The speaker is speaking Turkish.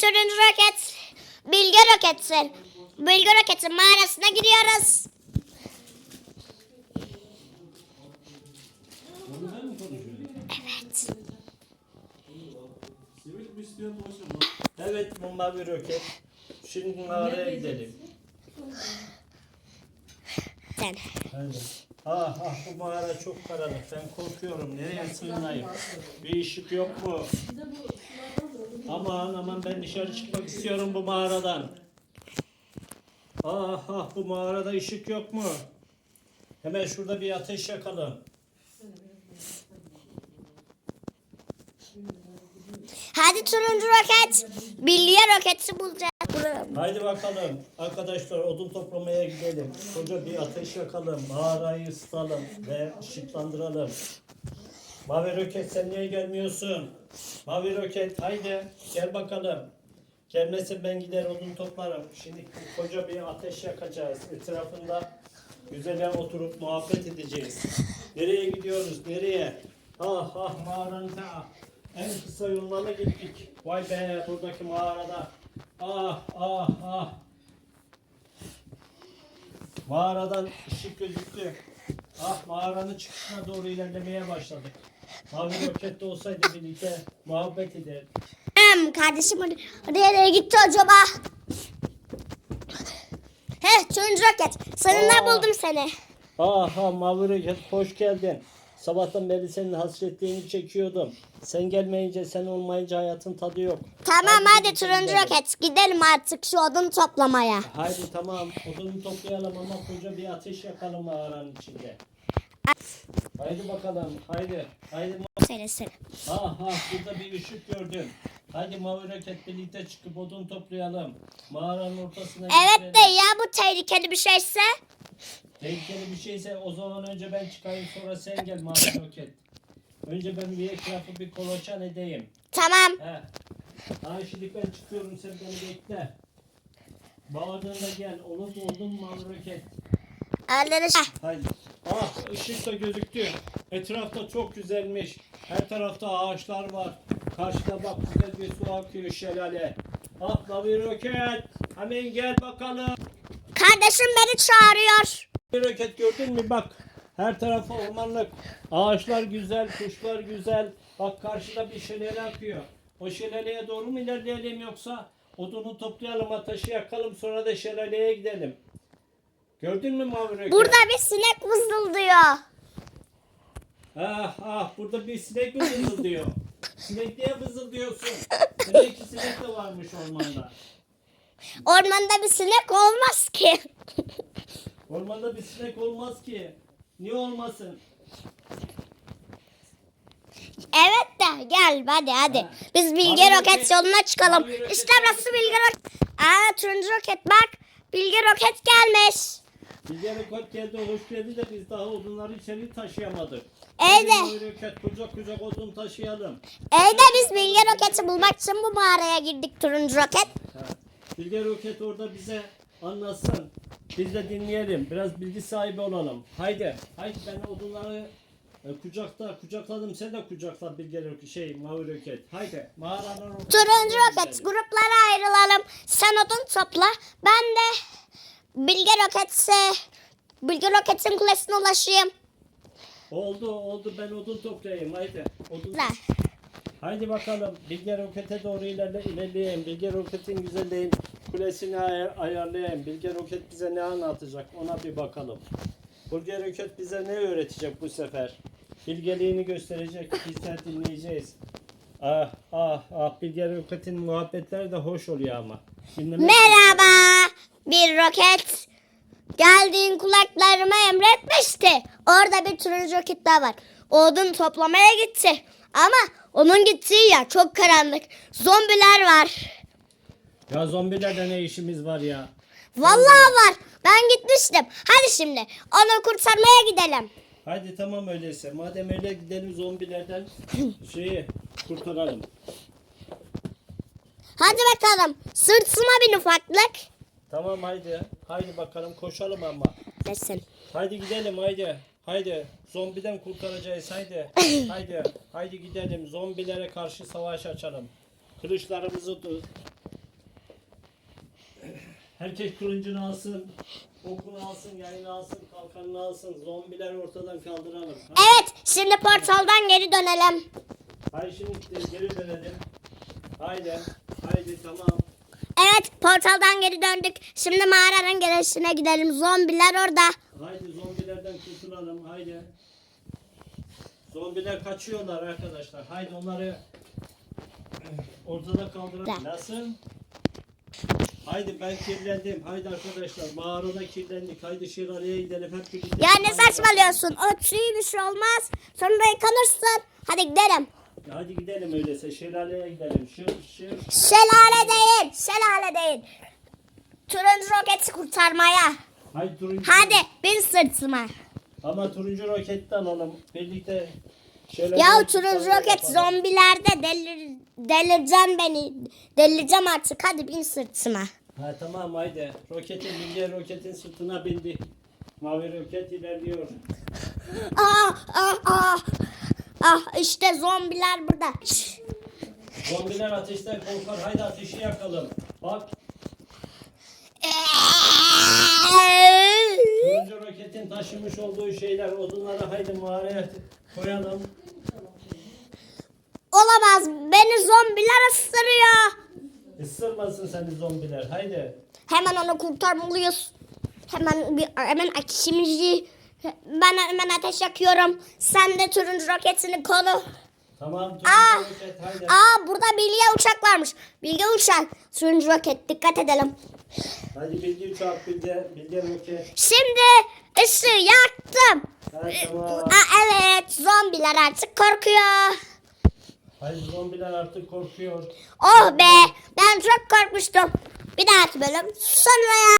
turuncu roket. Bilge roketi. Bilge roketin mağarasına giriyoruz. Evet. Bir. Evet bu mavi roket. Şimdi mağaraya gidelim. Sen. Hadi. Ah ah bu mağara çok karanlık. Ben korkuyorum. Nereye sığınayım? Bir ışık yok mu? Aman aman ben dışarı çıkmak istiyorum bu mağaradan. Ah ah bu mağarada ışık yok mu? Hemen şurada bir ateş yakalım. Hadi turuncu roket. Bilge roketi bulacağız. Bulalım. Haydi bakalım arkadaşlar odun toplamaya gidelim. Koca bir ateş yakalım. Mağarayı ısıtalım ve ışıklandıralım. Mavi roket sen niye gelmiyorsun? Mavi roket haydi gel bakalım. Gelmesin ben gider odun toplarım. Şimdi koca bir ateş yakacağız. Etrafında güzelce oturup muhabbet edeceğiz. Nereye gidiyoruz? Nereye? Ah ah mağaranın ta en kısa yoluna gittik. Vay be buradaki mağarada. Ah ah ah. Mağaradan ışık gözüktü. Ah mağaranın çıkışına doğru ilerlemeye başladık. Mavi roket de olsaydı birlikte muhabbet ederdik. Hem kardeşim hadi nereye gitti acaba? Heh turuncu roket. Sonunda Aa. buldum seni. Aha mavi roket hoş geldin. Sabahtan beri senin hasretliğini çekiyordum. Sen gelmeyince sen olmayınca hayatın tadı yok. Tamam hadi gidelim, turuncu gidelim. roket. Gidelim artık şu odun toplamaya. Haydi tamam odunu toplayalım ama koca bir ateş yakalım mağaranın içinde. Haydi bakalım haydi. Haydi ma- Söylesin. ah ah burada bir ışık gördüm. Haydi mavi roket birlikte çıkıp odun toplayalım. Mağaranın ortasına Evet getirelim. de ya bu tehlikeli bir şeyse. Tehlikeli bir şeyse o zaman önce ben çıkayım sonra sen gel mavi roket. Önce ben bir etrafı bir kolaçan edeyim. Tamam. He. Ha şimdi ben çıkıyorum sen beni bekle. Bağırdığında gel. Olur mu oldun mavi roket? Öldürüş. Haydi. Ah ışık da gözüktü. Etrafta çok güzelmiş. Her tarafta ağaçlar var. Karşıda bak güzel bir su akıyor şelale. Ah mavi roket. Hemen gel bakalım. Kardeşim beni çağırıyor. Bir roket gördün mü bak. Her tarafı ormanlık. Ağaçlar güzel, kuşlar güzel. Bak karşıda bir şelale akıyor. O şelaleye doğru mu ilerleyelim yoksa odunu toplayalım, ateşi yakalım sonra da şelaleye gidelim. Gördün mü mavi roket? Burada bir sinek vızıldıyor. Ah ah burada bir sinek vızıldıyor? sinek niye vızıldıyorsun? Demek ki sinek de varmış ormanda. Ormanda bir sinek olmaz ki. Ormanda bir sinek olmaz ki. Niye olmasın? Evet de gel hadi hadi. Ha. Biz Bilge Mavi Roket roket- yoluna çıkalım. mavi roket İşte burası. Bilge Roket. Aa turuncu roket bak. Bilge Roket gelmiş. Bilge roket geldi hoş geldi de biz daha odunları içeri taşıyamadık. Hadi mavi roket kucak kucak odun taşıyalım. İyi de biz Bilge Roket'i bulmak için bu mağaraya girdik turuncu roket. Ha. Bilge roket orada bize anlatsın. Biz de dinleyelim. Biraz bilgi sahibi olalım. Haydi. Haydi ben odunları e, kucakta kucakladım. Sen de kucakla roket şey mavi roket. Haydi. Mağaranın Turuncu roket gruplara ayrılalım. Sen odun topla. Ben de Bilge Roket'e Bilge Roket'in kulesine ulaşayım. Oldu oldu ben odun toplayayım. Haydi. Odun. La. Haydi bakalım Bilge Roket'e doğru ilerle, ilerleyelim. Bilge Roket'in güzelliğin kulesini ay- ayarlayayım. Bilge Roket bize ne anlatacak ona bir bakalım. Bilge Roket bize ne öğretecek bu sefer? Bilgeliğini gösterecek. Biz de dinleyeceğiz. Ah ah ah Bilge Roket'in muhabbetleri de hoş oluyor ama. Dinlemek Merhaba bir roket. Geldiğin kulaklarıma emretmişti. Orada bir turuncu roket daha var. Odun toplamaya gitti. Ama onun gittiği yer çok karanlık. Zombiler var. Ya zombilerle ne işimiz var ya? Vallahi var. Ben gitmiştim. Hadi şimdi onu kurtarmaya gidelim. Haydi tamam öyleyse. Madem öyle gidelim zombilerden şeyi kurtaralım. Hadi bakalım. Sırtıma bin ufaklık. Tamam haydi. Haydi bakalım koşalım ama. Desin. Haydi gidelim haydi. Haydi. Zombiden kurtaracağız haydi. haydi. Haydi gidelim. Zombilere karşı savaş açalım. Kılıçlarımızı Herkes kılıncını alsın. Okunu alsın, yayını alsın, kalkanını alsın. Zombiler ortadan kaldıralım. Ha? Evet şimdi portaldan geri dönelim. Haydi şimdi geri dönelim. Haydi. Haydi tamam. Evet portaldan geri döndük. Şimdi mağaranın girişine gidelim. Zombiler orada. Haydi zombilerden kurtulalım. Haydi. Zombiler kaçıyorlar arkadaşlar. Haydi onları ortada kaldıralım. Nasıl? Haydi ben kirlendim. Haydi arkadaşlar mağarada kirlendik. Haydi şelaleye gidelim hep birlikte. Ya ne saçmalıyorsun? O tüy bir şey olmaz. Sonra yıkanırsın. Hadi gidelim. Hadi gidelim öyleyse şelaleye gidelim. Şu şu. Şelale değil. Şelale değil. Turuncu roketi kurtarmaya. Haydi turuncu. Hadi bin sırtıma. Ama turuncu roketi de alalım. Birlikte şelaleye Ya turuncu çıkalım, roket zombilerde delir, delireceğim beni. Delireceğim artık. Hadi bin sırtıma. Ha tamam haydi. Roketin bilge roketin sırtına bindi. Mavi roket ilerliyor. Ah ah ah. Ah işte zombiler burada. Zombiler ateşten korkar. Haydi ateşi yakalım. Bak turuncu roketin taşımış olduğu şeyler odunları haydi mağaraya koyalım. Olamaz. Beni zombiler ısırıyor. Isırmasın seni zombiler. Haydi. Hemen onu kurtarmalıyız. Hemen bir hemen ateşimizi ben hemen ateş yakıyorum. Sen de turuncu roketini konu. Tamam turuncu Aa, roket haydi. aa burada bilye uçak varmış. Bilye uçak. Turuncu roket dikkat edelim. Hadi bilgi uçak bilge, bilge roket. Şimdi ışığı yaktım. Ha, tamam. Aa, evet zombiler artık korkuyor. Haydi zombiler artık korkuyor. Oh be ben çok korkmuştum. Bir dahaki bölüm sonra ya.